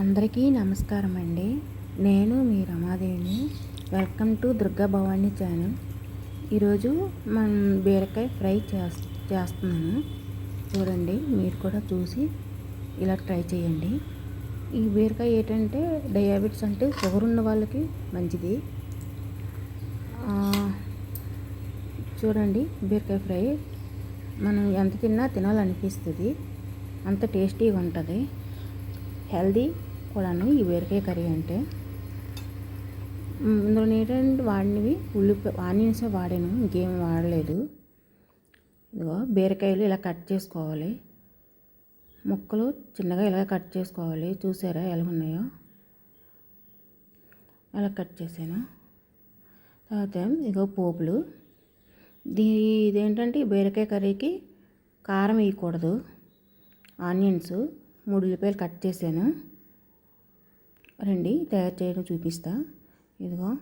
అందరికీ నమస్కారం అండి నేను మీ రమాదేవిని welcome to Durga Bhavani channel. ఈరోజు మనం బీరకాయ ఫ్రై చేస్ చేస్తున్నాను. చూడండి మీరు కూడా చూసి ఇలా ట్రై చేయండి. ఈ బీరకాయ ఏంటంటే డయాబెటీస్ అంటే షుగర్ ఉన్న వాళ్ళకి మంచిది. చూడండి బీరకాయ ఫ్రై. మనం ఎంత తిన్నా తినాలనిపిస్తుంది. అంత టేస్టీగా ఉంటుంది హెల్దీ కూడాను ఈ బీరకాయ కర్రీ అంటే. ఇందులో ఏంటంటే వాడినవి ఉల్లిపాయ ఆనియన్స్ వాడాను ఇంకేం వాడలేదు. ఇదిగో బీరకాయలు ఇలా కట్ చేసుకోవాలి. ముక్కలు చిన్నగా ఇలా కట్ చేసుకోవాలి. చూసారా ఎలా ఉన్నాయో? అలా కట్ చేశాను. తర్వాత ఇగో పోపులు. దీ ఇదేంటంటే ఈ బీరకాయ కర్రీకి కారం వేయకూడదు. ఆనియన్స్ మూడు ఉల్లిపాయలు కట్ చేశాను. రండి తయారు చేయడం చూపిస్తా. ఇదిగో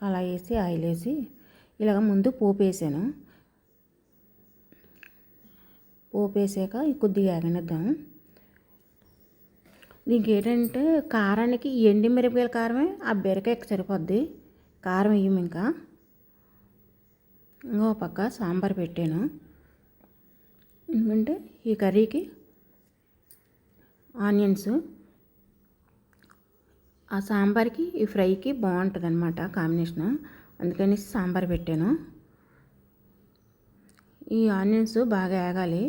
కళాయి వేసి ఆయిల్ వేసి ఇలాగ ముందు పోపు వేసాను. పోపు వేసాక కొద్దిగా ఆగనిద్దాం. దీనికి ఏంటంటే కారానికి ఎండి మిరపకాయల కారమే ఆ బీరకాయకి సరిపోద్ది. కారం వేయం ఇంకా. ఇంకో పక్క సాంబార్ పెట్టాను. ఎందుకంటే ఈ కర్రీకి ఆనియన్స్ ఆ సాంబార్కి ఈ ఫ్రైకి బాగుంటుంది అనమాట కాంబినేషన్. అందుకని సాంబార్ పెట్టాను. ఈ ఆనియన్స్ బాగా వేగాలి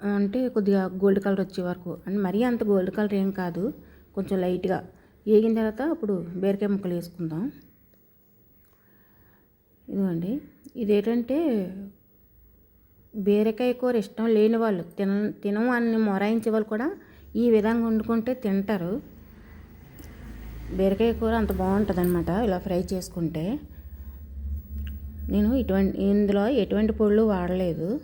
అంటే కొద్దిగా గోల్డ్ కలర్ వచ్చే వరకు. అంటే మరీ అంత గోల్డ్ కలర్ ఏం కాదు. కొంచెం లైట్గా. వేగిన తర్వాత అప్పుడు బీరకాయ ముక్కలు వేసుకుందాం. ఇదిగోండి. ఇదేంటంటే బీరకాయ కూర ఇష్టం లేని వాళ్ళు తిన తినం అని మొరాయించే వాళ్ళు కూడా ఈ విధంగా వండుకుంటే తింటారు. బీరకాయ కూర అంత బాగుంటుంది అనమాట ఇలా ఫ్రై చేసుకుంటే. నేను ఇటువంటి ఇందులో ఎటువంటి పొడులు వాడలేదు.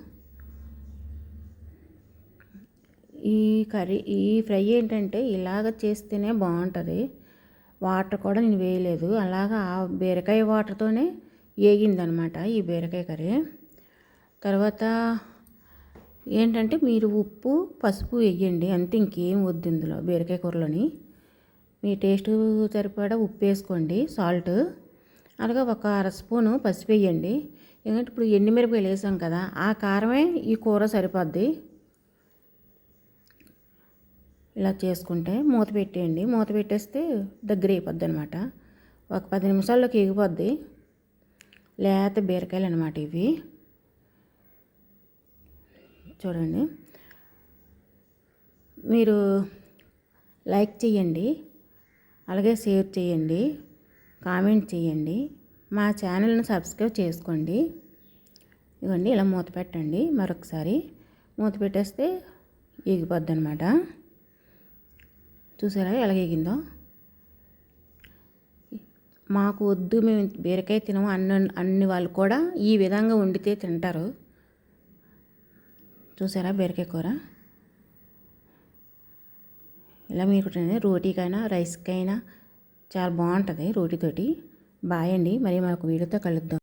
ఈ కర్రీ ఈ ఫ్రై ఏంటంటే ఇలాగ చేస్తేనే బాగుంటుంది. వాటర్ కూడా నేను వేయలేదు. అలాగా ఆ బీరకాయ వాటర్తోనే వేగిందనమాట ఈ బీరకాయ కర్రీ. తర్వాత ఏంటంటే మీరు ఉప్పు పసుపు వేయండి. అంతే ఇంకేం వద్దు ఇందులో బీరకాయ కూరలోని. మీ టేస్ట్ సరిపడా ఉప్పు వేసుకోండి సాల్ట్. అలాగే ఒక అర స్పూను పసుపు వేయండి. ఎందుకంటే ఇప్పుడు ఎండుమిరపకాయలు వేసాం కదా ఆ కారమే ఈ కూర సరిపోద్ది. ఇలా చేసుకుంటే మూత పెట్టేయండి. మూత పెట్టేస్తే దగ్గర అయిపోద్ది అనమాట ఒక పది నిమిషాల్లోకి ఎగిపోద్ది. లేత బీరకాయలు అనమాట ఇవి. చూడండి. మీరు లైక్ చేయండి. అలాగే షేర్ చేయండి కామెంట్ చేయండి. మా ఛానల్ను సబ్స్క్రైబ్ చేసుకోండి. ఇవ్వండి ఇలా మూత పెట్టండి. మరొకసారి మూత పెట్టేస్తే ఎగిపోద్ది అనమాట చూసారా ఎలా ఎగిందో మాకు వద్దు మేము బీరకాయ తినము అన్న అన్ని వాళ్ళు కూడా ఈ విధంగా వండితే తింటారు. చూసారా బీరకాయ కూర? ఇలా మీరు రోటీకైనా రైస్కైనా చాలా బాగుంటుంది రోటీతోటి. బాయ్ అండి. మరి మరొక వీడియోతో కలుద్దాం.